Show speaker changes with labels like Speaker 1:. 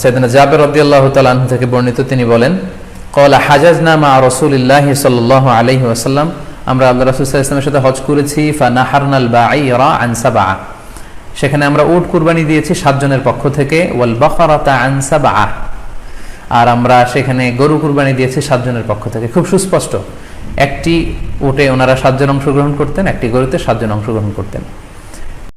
Speaker 1: সৈদানা জাবের রদিয়াল্লাহ তালাহ থেকে বর্ণিত তিনি বলেন, কলা হাজাজনা মা রসুলিল্লাহ সাল্লাহ আলহি ওয়াসাল্লাম, আমরা আল্লাহ রসুল সাথে হজ করেছি সেখানে আমরা উট কুরবানি দিয়েছি সাতজনের পক্ষ থেকে, ওয়াল বখরাতা আনসা বা আর আমরা সেখানে গরু কুরবানি দিয়েছি সাতজনের পক্ষ থেকে। খুব সুস্পষ্ট। একটি উটে ওনারা সাতজন অংশগ্রহণ করতেন, একটি গরুতে সাতজন অংশগ্রহণ করতেন।